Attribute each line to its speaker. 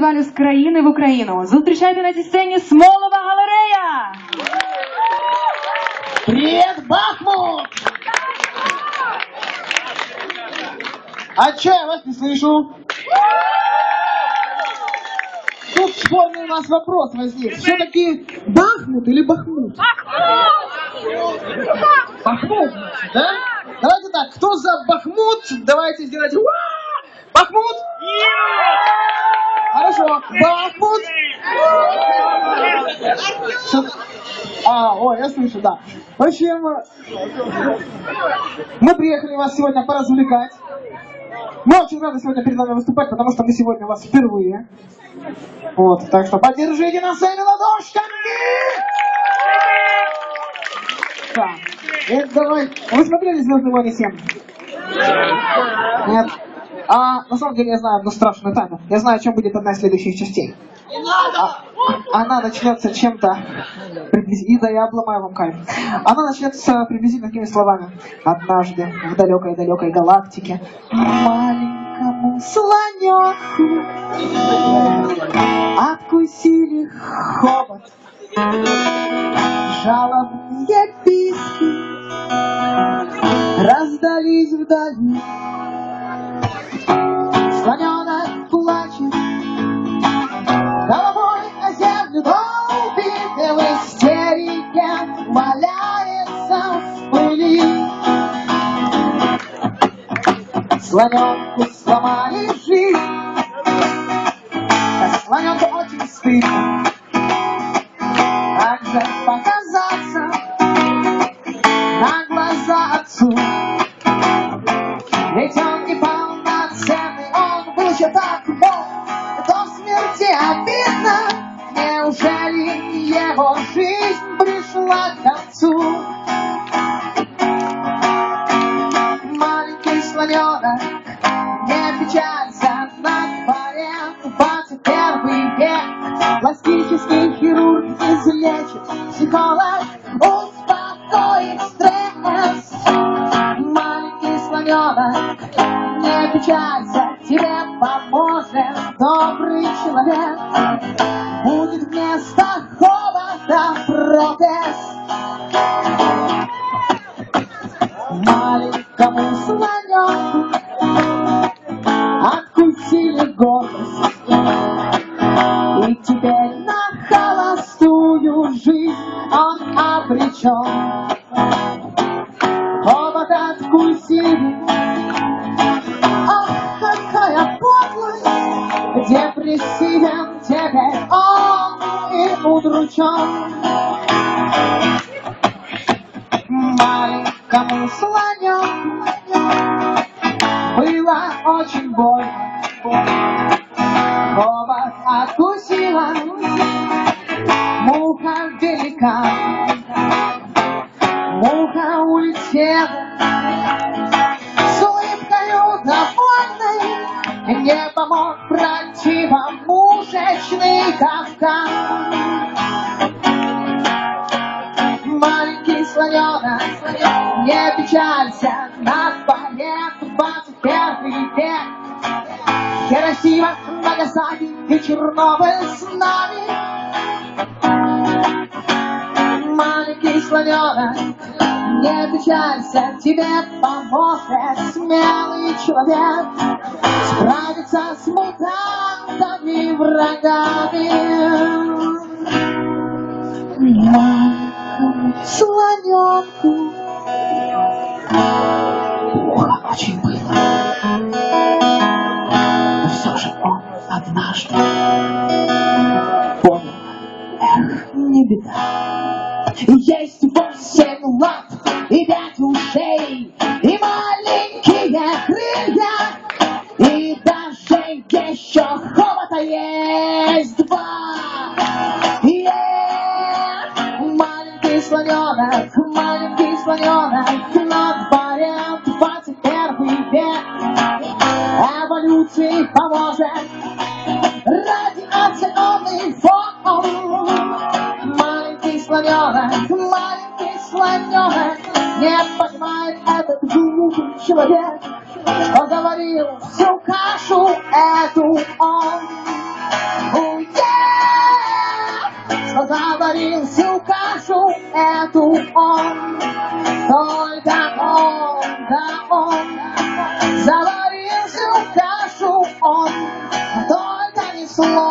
Speaker 1: фестивалю з країни в Україну. Зустрічайте на цій сцені Смолова галерея!
Speaker 2: Привет, Бахмут! А чё я вас не слышу? Тут спорный у нас вопрос возник. Все-таки Бахмут или Бахмут? Бахмут, да? Давайте так, кто за Бахмут, давайте сделать «Уа!» Бахмут? Что- А, о, я слышу, да. В общем, мы приехали вас сегодня поразвлекать. Мы очень рады сегодня перед вами выступать, потому что мы сегодня вас впервые. Вот, так что поддержите нас своими ладошками! Да. Это давай. Вы смотрели Звездные войны 7? Нет. А на самом деле я знаю одну страшную тайну. Я знаю, о чем будет одна из следующих частей. А- она начнется чем-то приблизительно... И да, я обломаю вам кайф. Она начнется приблизительно такими словами. Однажды в далекой-далекой галактике маленькому слоненку откусили хобот. Жалобные писки раздались вдали. Слоненок плачет, головой о землю долбит в истерике валяется в пыли. Слоненку сломали жизнь, к концу? Маленький слоненок, не печалься, на дворе 21 век. Пластический хирург излечит, психолог успокоит стресс. Маленький слоненок, не печалься, тебе поможет добрый человек. Будет вместо холода протез. Маленькому слоненку откусили гордость. И теперь на холостую жизнь он обречен. Удручен. Маленькому слоненку было очень больно. Хобот откусила муха велика. Не помог противомушечный капкан. Маленький слоненок, не печалься, на дворе 21 век. Хиросима, Нагасаки и Чернобыль с нами. Маленький слоненок, не печалься, тебе поможет смелый человек справиться с мутантами врагами. Маленькому слоненку плохо очень было. Но все же он однажды понял, эх, не беда. Есть восемь лап и пять ушей, и маленькие крылья, и даже еще хобота есть два. Е, Маленький слоненок, маленький слоненок, на дворе 21 век. Эволюции поможет радиационный фон. Маленький слоненок, маленький слоненок, не понимает этот глупый человек. Он говорил всю кашу эту он. Oh, yeah! Он говорил всю кашу эту он. Только он, да он. Заварил всю кашу он. Только не слово.